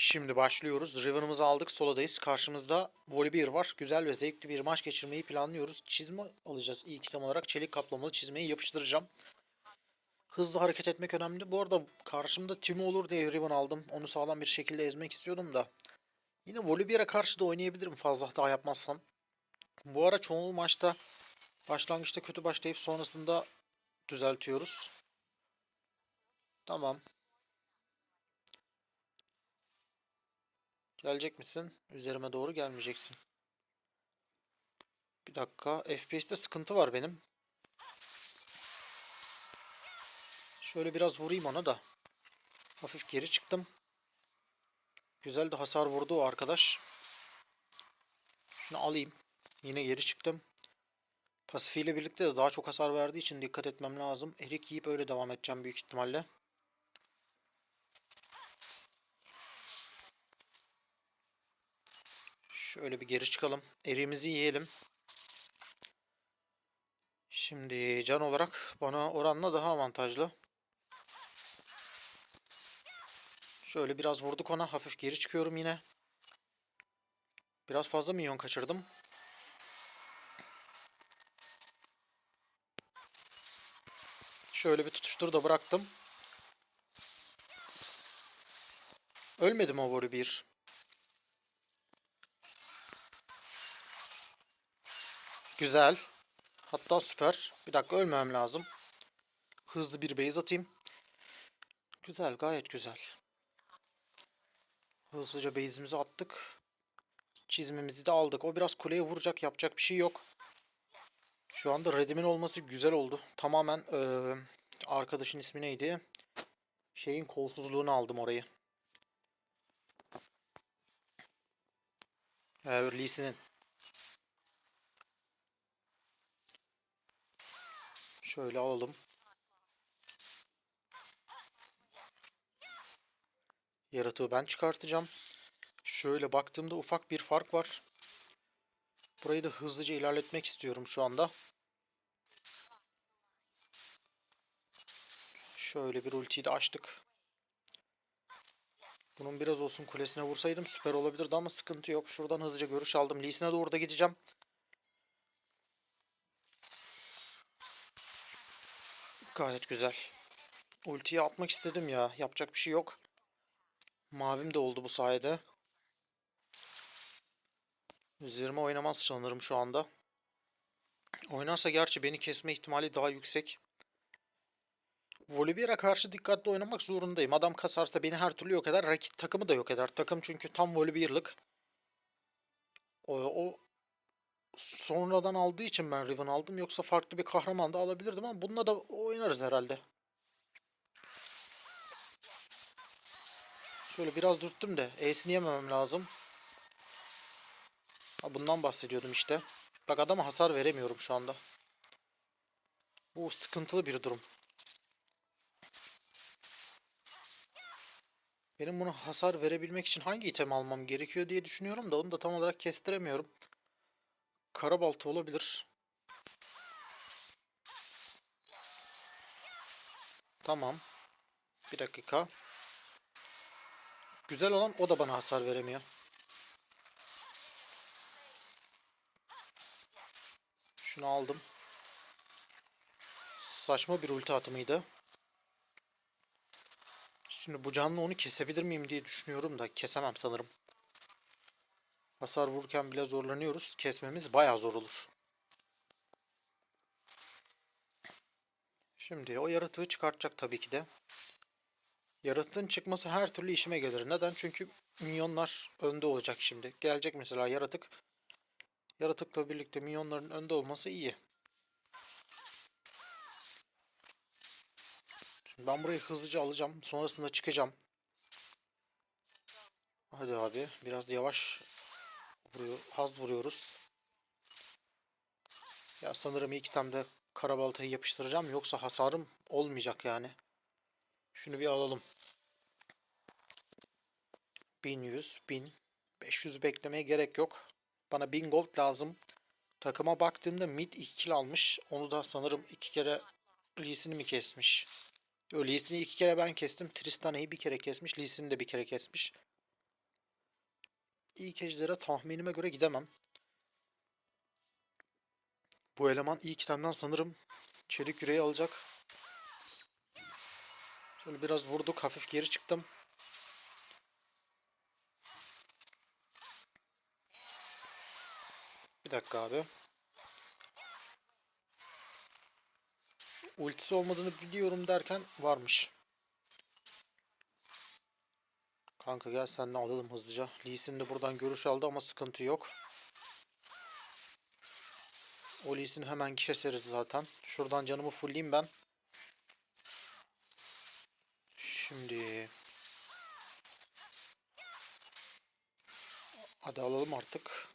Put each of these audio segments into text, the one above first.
Şimdi başlıyoruz. Riven'ımızı aldık. Soladayız. Karşımızda Volibear var. Güzel ve zevkli bir maç geçirmeyi planlıyoruz. Çizme alacağız. İlk item olarak çelik kaplamalı çizmeyi yapıştıracağım. Hızlı hareket etmek önemli. Bu arada karşımda Timo olur diye Riven aldım. Onu sağlam bir şekilde ezmek istiyordum da. Yine Volibear'a karşı da oynayabilirim fazla hata yapmazsam. Bu ara çoğunluğu maçta başlangıçta kötü başlayıp sonrasında düzeltiyoruz. Tamam. Gelecek misin? Üzerime doğru gelmeyeceksin. Bir dakika. FPS'te sıkıntı var benim. Şöyle biraz vurayım ona da. Hafif geri çıktım. Güzel de hasar vurdu o arkadaş. Şunu alayım. Yine geri çıktım. Pasifiyle birlikte de daha çok hasar verdiği için dikkat etmem lazım. Erik yiyip öyle devam edeceğim büyük ihtimalle. Şöyle bir geri çıkalım. Erimizi yiyelim. Şimdi can olarak bana oranla daha avantajlı. Şöyle biraz vurduk ona. Hafif geri çıkıyorum yine. Biraz fazla minyon kaçırdım. Şöyle bir tutuştur da bıraktım. Ölmedi mi Ovori 1? Güzel. Hatta süper. Bir dakika ölmem lazım. Hızlı bir base atayım. Güzel gayet güzel. Hızlıca base'imizi attık. Çizmemizi de aldık. O biraz kuleye vuracak. Yapacak bir şey yok. Şu anda Redim'in olması güzel oldu. Tamamen eee, arkadaşın ismi neydi? Şeyin kolsuzluğunu aldım orayı. Ee, Lee'sinin. Şöyle alalım. Yaratığı ben çıkartacağım. Şöyle baktığımda ufak bir fark var. Burayı da hızlıca ilerletmek istiyorum şu anda. Şöyle bir ultiyi de açtık. Bunun biraz olsun kulesine vursaydım süper olabilirdi ama sıkıntı yok. Şuradan hızlıca görüş aldım. Lee'sine doğru da gideceğim. Gayet güzel. Ultiyi atmak istedim ya. Yapacak bir şey yok. Mavim de oldu bu sayede. Üzerime oynamaz sanırım şu anda. Oynarsa gerçi beni kesme ihtimali daha yüksek. Volibear'a karşı dikkatli oynamak zorundayım. Adam kasarsa beni her türlü yok eder. Rakip takımı da yok eder. Takım çünkü tam Volibear'lık. O, o sonradan aldığı için ben Riven aldım. Yoksa farklı bir kahraman da alabilirdim ama bununla da oynarız herhalde. Şöyle biraz dürttüm de E'sini yememem lazım. Ha, bundan bahsediyordum işte. Bak adama hasar veremiyorum şu anda. Bu sıkıntılı bir durum. Benim bunu hasar verebilmek için hangi item almam gerekiyor diye düşünüyorum da onu da tam olarak kestiremiyorum. Karabalta olabilir. Tamam. Bir dakika. Güzel olan o da bana hasar veremiyor. Şunu aldım. Saçma bir ulti atımıydı. Şimdi bu canlı onu kesebilir miyim diye düşünüyorum da kesemem sanırım. Hasar vururken bile zorlanıyoruz. Kesmemiz bayağı zor olur. Şimdi o yaratığı çıkartacak tabii ki de. Yaratığın çıkması her türlü işime gelir. Neden? Çünkü minyonlar önde olacak şimdi. Gelecek mesela yaratık. Yaratıkla birlikte minyonların önde olması iyi. Şimdi ben burayı hızlıca alacağım. Sonrasında çıkacağım. Hadi abi biraz yavaş vuruyor, haz vuruyoruz. Ya sanırım ilk itemde karabaltayı yapıştıracağım yoksa hasarım olmayacak yani. Şunu bir alalım. 1100, 1000, 500 beklemeye gerek yok. Bana 1000 gold lazım. Takıma baktığımda mid 2 kill almış. Onu da sanırım iki kere Lee'sini mi kesmiş? Lee'sini iki kere ben kestim. Tristana'yı bir kere kesmiş. Lee'sini de bir kere kesmiş. İlk ejdere tahminime göre gidemem. Bu eleman ilk itemden sanırım çelik yüreği alacak. Şöyle biraz vurduk. Hafif geri çıktım. Bir dakika abi. Ultisi olmadığını biliyorum derken varmış. Kanka gel seninle alalım hızlıca. Lee de buradan görüş aldı ama sıkıntı yok. O Lee hemen keseriz zaten. Şuradan canımı fullleyeyim ben. Şimdi... Hadi alalım artık.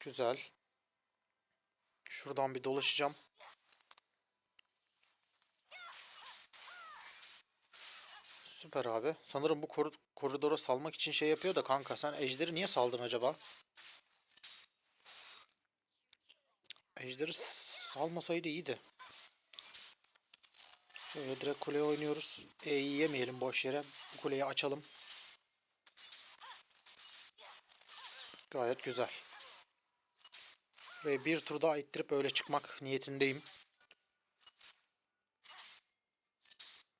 Güzel. Şuradan bir dolaşacağım. Süper abi. Sanırım bu kor- koridora salmak için şey yapıyor da kanka sen ejderi niye saldın acaba? Ejderi salmasaydı iyiydi. Şöyle direkt kuleye oynuyoruz. E'yi yemeyelim boş yere. Bu kuleyi açalım. Gayet güzel. Buraya bir tur daha ittirip öyle çıkmak niyetindeyim.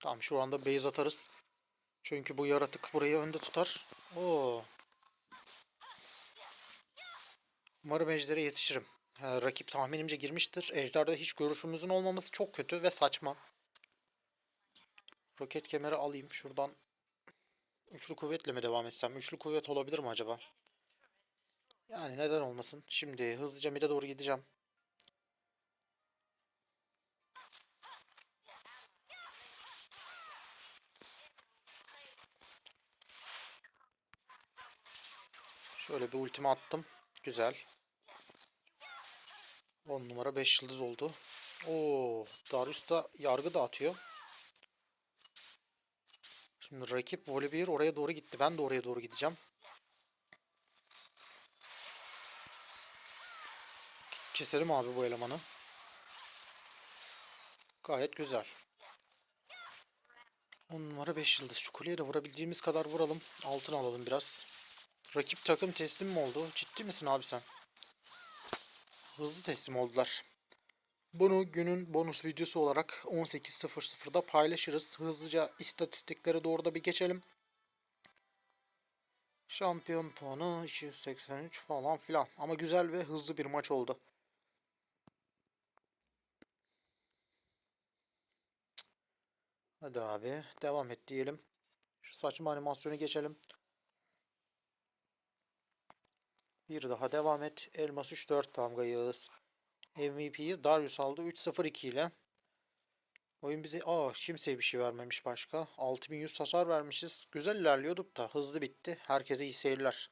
Tamam şu anda base atarız. Çünkü bu yaratık burayı önde tutar. Oo. Umarım ejdere yetişirim. Ha, rakip tahminimce girmiştir. Ejder'de hiç görüşümüzün olmaması çok kötü ve saçma. Roket kemeri alayım. Şuradan üçlü kuvvetle mi devam etsem? Üçlü kuvvet olabilir mi acaba? Yani neden olmasın? Şimdi hızlıca mid'e doğru gideceğim. Şöyle bir ultimi attım. Güzel. 10 numara 5 yıldız oldu. Oo, Darius da yargı dağıtıyor. Şimdi rakip Volibear oraya doğru gitti. Ben de oraya doğru gideceğim. Keselim abi bu elemanı. Gayet güzel. 10 numara 5 yıldız. Şu kuleye de vurabildiğimiz kadar vuralım. Altın alalım biraz. Rakip takım teslim mi oldu? Ciddi misin abi sen? Hızlı teslim oldular. Bunu günün bonus videosu olarak 18.00'da paylaşırız. Hızlıca istatistiklere doğru da bir geçelim. Şampiyon puanı 283 falan filan. Ama güzel ve hızlı bir maç oldu. Hadi abi devam et diyelim. Şu saçma animasyonu geçelim. Bir daha devam et. Elmas 3-4 damgayız. MVP'yi Darius aldı 3-0-2 ile. Oyun bize aa kimseye bir şey vermemiş başka. 6100 hasar vermişiz. Güzel ilerliyorduk da hızlı bitti. Herkese iyi seyirler.